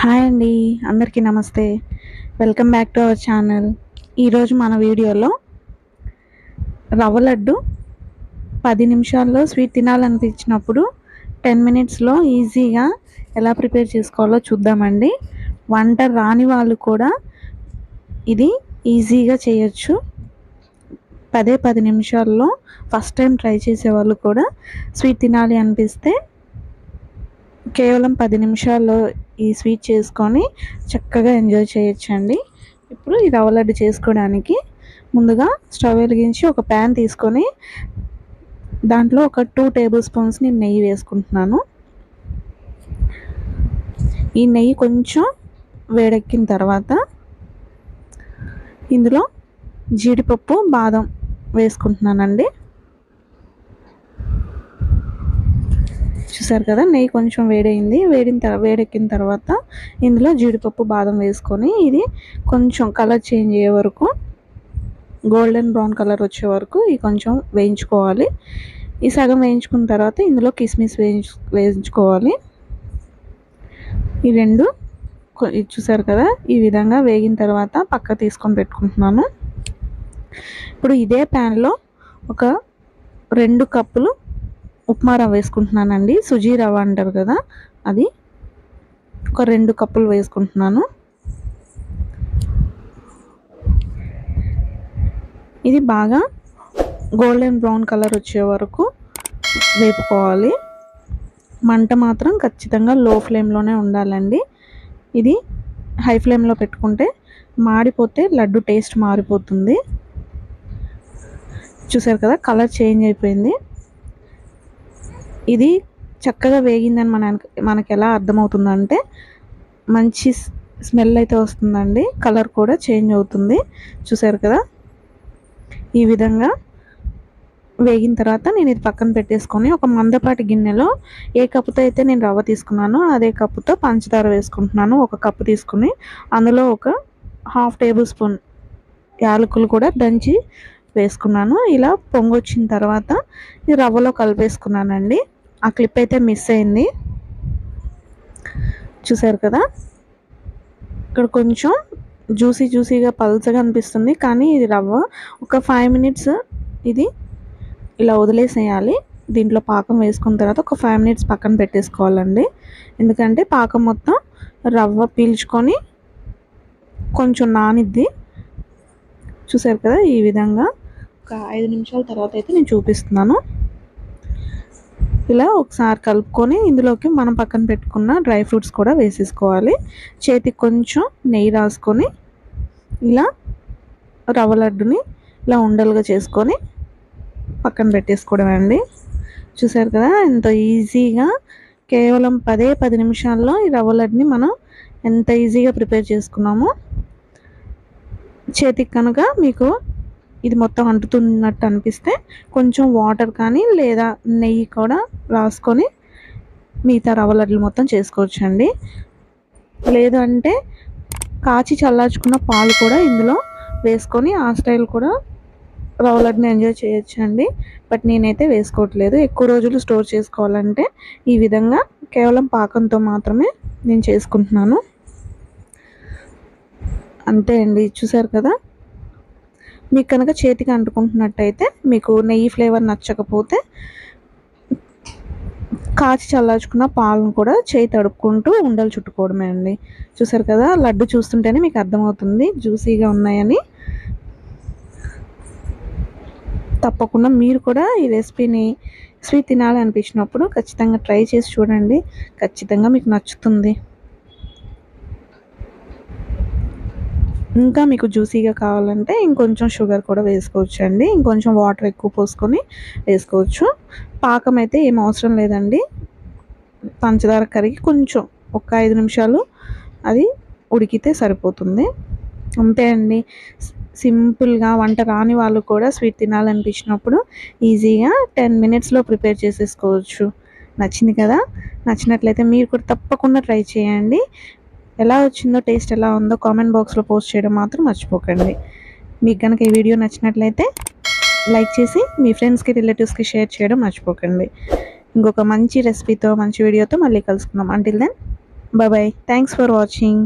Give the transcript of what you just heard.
Hi అండి అందరికీ నమస్తే. Welcome back to our channel. ఈరోజు మన వీడియోలో రవ్వ లడ్డు పది నిమిషాల్లో స్వీట్ తినాలనిపించినప్పుడు టెన్ మినిట్స్లో ఈజీగా ఎలా ప్రిపేర్ చేసుకోవాలో చూద్దామండి. వంట రాని వాళ్ళు కూడా ఇది ఈజీగా చేయొచ్చు. పదే పది నిమిషాల్లో ఫస్ట్ టైం ట్రై చేసే వాళ్ళు కూడా స్వీట్ తినాలి అనిపిస్తే కేవలం పది నిమిషాల్లో ఈ స్వీట్ చేసుకొని చక్కగా ఎంజాయ్ చేయొచ్చండి. ఇప్పుడు ఈ రవ్వ లడ్డు చేసుకోవడానికి ముందుగా స్టవ్ వెలిగించి ఒక ప్యాన్ తీసుకొని దాంట్లో ఒక టూ టేబుల్ స్పూన్స్ నేను నెయ్యి వేసుకుంటున్నాను. ఈ నెయ్యి కొంచెం వేడెక్కిన తర్వాత ఇందులో జీడిపప్పు బాదం వేసుకుంటున్నానండి. చూసారు కదా నెయ్యి కొంచెం వేడైంది వేడిన తర్వాత వేడెక్కిన తర్వాత ఇందులో జీడిపప్పు బాదం వేసుకొని ఇది కొంచెం కలర్ చేంజ్ అయ్యే వరకు గోల్డెన్ బ్రౌన్ కలర్ వచ్చే వరకు ఇది కొంచెం వేయించుకోవాలి. ఈ సగం వేయించుకున్న తర్వాత ఇందులో కిస్మిస్ వేయించు వేయించుకోవాలి. ఈ రెండు చూసారు కదా ఈ విధంగా వేగిన తర్వాత పక్క తీసుకొని పెట్టుకుంటున్నాను. ఇప్పుడు ఇదే ప్యాన్లో ఒక రెండు కప్పులు ఉప్మా రవ్వ వేసుకుంటున్నానండి. సుజీ రవ్వ అంటారు కదా అది. ఒక రెండు కప్పులు వేసుకుంటున్నాను. ఇది బాగా గోల్డెన్ బ్రౌన్ కలర్ వచ్చే వరకు వేపుకోవాలి. మంట మాత్రం ఖచ్చితంగా లో ఫ్లేమ్లోనే ఉండాలండి. ఇది హై ఫ్లేమ్లో పెట్టుకుంటే మాడిపోతే లడ్డు టేస్ట్ మారిపోతుంది. చూసారు కదా కలర్ చేంజ్ అయిపోయింది. ఇది చక్కగా వేగిందని మన మనకి ఎలా అర్థమవుతుందంటే మంచి స్మెల్ అయితే వస్తుందండి. కలర్ కూడా చేంజ్ అవుతుంది. చూసారు కదా? ఈ విధంగా వేగిన తర్వాత నేను ఇది పక్కన పెట్టేసుకొని ఒక మందపాటి గిన్నెలో ఏ కప్పుతో అయితే నేను రవ్వ తీసుకున్నానో అదే కప్పుతో పంచదార వేసుకుంటున్నాను. ఒక కప్పు తీసుకుని అందులో ఒక హాఫ్ టేబుల్ స్పూన్ యాలకులు కూడా దంచి వేసుకున్నాను. ఇలా పొంగొచ్చిన తర్వాత ఈ రవ్వలో కలిపేసుకున్నానండి. ఆ క్లిప్ అయితే మిస్ అయింది. చూసారు కదా? ఇక్కడ కొంచెం జ్యూసీ జ్యూసీగా పల్చగా అనిపిస్తుంది. కానీ ఇది రవ్వ. ఒక ఫైవ్ మినిట్స్ ఇది ఇలా వదిలేసేయాలి. దీంట్లో పాకం వేసుకున్న తర్వాత ఒక ఫైవ్ మినిట్స్ పక్కన పెట్టేసుకోవాలండి. ఎందుకంటే పాకం మొత్తం రవ్వ పీల్చుకొని కొంచెం నానిద్ది. చూసారు కదా ఈ విధంగా? ఒక ఐదు నిమిషాల తర్వాత అయితే నేను చూపిస్తున్నాను. ఇలా ఒకసారి కలుపుకొని ఇందులోకి మనం పక్కన పెట్టుకున్న డ్రై ఫ్రూట్స్ కూడా వేసేసుకోవాలి. చేతికి కొంచెం నెయ్యి రాసుకొని ఇలా రవ్వ లడ్డుని ఇలా ఉండలుగా చేసుకొని పక్కన పెట్టేసుకోవడం అండి. చూసారు కదా ఎంతో ఈజీగా కేవలం పదే పది నిమిషాల్లో ఈ రవ్వ లడ్డుని మనం ఎంత ఈజీగా ప్రిపేర్ చేసుకున్నామో. చేతికి కనుక మీకు ఇది మొత్తం అంటుతున్నట్టు అనిపిస్తే కొంచెం వాటర్ కానీ లేదా నెయ్యి కూడా రాసుకొని మిగతా రవ్వ లడ్లు మొత్తం చేసుకోవచ్చండి. లేదు అంటే కాచి చల్లార్చుకున్న పాలు కూడా ఇందులో వేసుకొని ఆ స్టైల్ కూడా రవ్వ లడ్డుని ఎంజాయ్ చేయొచ్చండి. బట్ నేనైతే వేసుకోవట్లేదు. ఎక్కువ రోజులు స్టోర్ చేసుకోవాలంటే ఈ విధంగా కేవలం పాకంతో మాత్రమే నేను చేసుకుంటున్నాను. అంతే అండి. చూసారు కదా? మీకు కనుక చేతికి అంటుకుంటున్నట్టయితే మీకు నెయ్యి ఫ్లేవర్ నచ్చకపోతే కాచి చల్లార్చుకున్న పాలను కూడా చేయి తడుపుకుంటూ ఉండలు చుట్టుకోవడమే అండి. చూసారు కదా లడ్డు చూస్తుంటేనే మీకు అర్థమవుతుంది జ్యూసీగా ఉన్నాయని. తప్పకుండా మీరు కూడా ఈ రెసిపీని స్వీట్ తినాలి అనిపించినప్పుడు ఖచ్చితంగా ట్రై చేసి చూడండి. ఖచ్చితంగా మీకు నచ్చుతుంది. ఇంకా మీకు జ్యూసీగా కావాలంటే ఇంకొంచెం షుగర్ కూడా వేసుకోవచ్చు అండి ఇంకొంచెం వాటర్ ఎక్కువ పోసుకొని వేసుకోవచ్చు. పాకం అయితే ఏం అవసరం లేదండి. పంచదార కరిగి కొంచెం ఒక ఐదు నిమిషాలు అది ఉడికితే సరిపోతుంది. అంతే అండి. సింపుల్గా వంట రాని వాళ్ళు కూడా స్వీట్ తినాలనిపించినప్పుడు ఈజీగా టెన్ మినిట్స్లో ప్రిపేర్ చేసేసుకోవచ్చు. నచ్చింది కదా? నచ్చినట్లయితే మీరు కూడా తప్పకుండా ట్రై చేయండి. ఎలా వచ్చిందో టేస్ట్ ఎలా ఉందో కామెంట్ బాక్స్లో పోస్ట్ చేయడం మాత్రం మర్చిపోకండి. మీకు కనుక ఈ వీడియో నచ్చినట్లయితే లైక్ చేసి మీ ఫ్రెండ్స్కి రిలేటివ్స్కి షేర్ చేయడం మర్చిపోకండి. ఇంకొక మంచి రెసిపీతో మంచి వీడియోతో మళ్ళీ కలుసుకుందాం. Until then bye thanks for watching